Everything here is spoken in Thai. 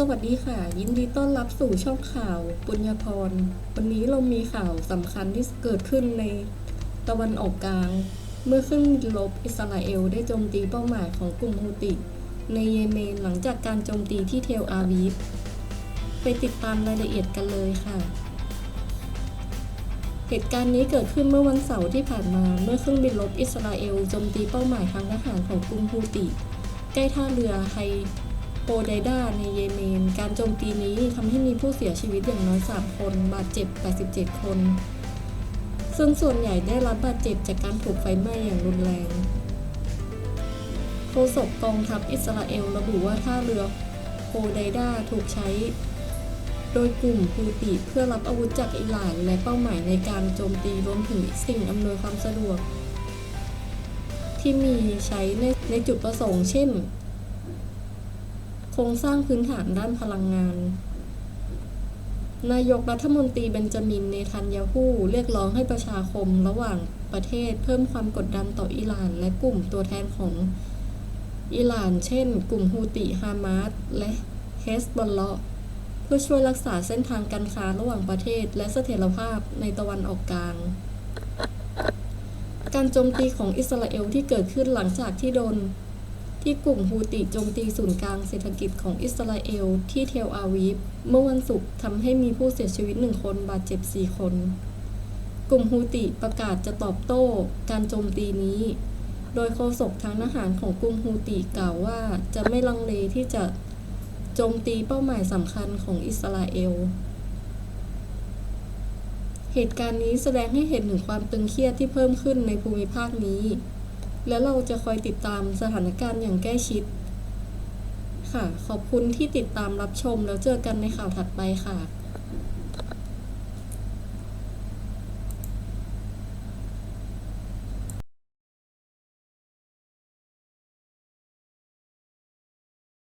สวัสดีค่ะ ยินดีต้อนรับสู่ช่องข่าวปุญญพร วันนี้เรามีข่าวสำคัญที่เกิดขึ้นในตะวันออกกลาง เมื่อเครื่องบินรบอิสราเอลได้โจมตีเป้าหมายของกลุ่มฮูติ ในเยเมนหลังจากการโจมตีที่เทลอาวีฟไปติดตามรายละเอียดกันเลยค่ะ เหตุการณ์นี้เกิดขึ้นเมื่อวันเสาร์ที่ผ่านมาเมื่อเครื่องบินรบอิสราเอลโจมตีเป้าหมายทางทหารของกลุ่มฮูติ ใกล้ท่าเรือไฮ โปไดดาในเยเมน การโจมตีนี้ทำให้มีผู้เสียชีวิตอย่างน้อย 3 คน บาดเจ็บ 87 คน ซึ่งส่วนใหญ่ได้รับบาดเจ็บจากการถูกไฟไหม้อย่างรุนแรงโฆษกกองทัพอิสราเอลระบุว่าท่าเรือโปไดดาถูกใช้ โดยกลุ่มฮูติเพื่อรับอาวุธจากอิหร่าน และเป้าหมายในการโจมตีรวมถึงสิ่งอำนวยความสะดวก ที่มีใช้ในในจุดประสงค์เช่น ครงสร้างพื้นฐานด้านพลังงาน นายกรัฐมนตรีเบนจามิน เนทันยาฮูเรียกร้องให้ประชาคมระหว่างประเทศเพิ่มความกดดันต่ออิหร่าน และกลุ่มตัวแทนของอิหร่าน เช่น กลุ่มฮูติฮามาสและเฮสบอลเลาะเพื่อช่วยรักษาเส้นทางการค้าระหว่างประเทศ และเสถียรภาพในตะวันออกกลาง การโจมตีของอิสราเอลที่เกิดขึ้นหลังจากที่โดน ที่กลุ่มฮูติโจมตีศูนย์กลางเศรษฐกิจของอิสราเอลที่เทลอาวีฟเมื่อวันศุกร์ทำให้มีผู้เสียชีวิตหนึ่งคนบาดเจ็บสี่คน กลุ่มฮูติประกาศจะตอบโต้การโจมตีนี้ โดยโฆษกทางทหารของกลุ่มฮูติกล่าวว่าจะไม่ลังเลที่จะโจมตีเป้าหมายสำคัญของอิสราเอลเหตุการณ์นี้แสดงให้เห็นถึงความตึงเครียดที่เพิ่มขึ้นในภูมิภาคนี้ และเราจะคอยติดตามสถานการณ์อย่างใกล้ชิด ค่ะ ขอบคุณที่ติดตามรับชมแล้วเจอกันในข่าวถัดไปค่ะ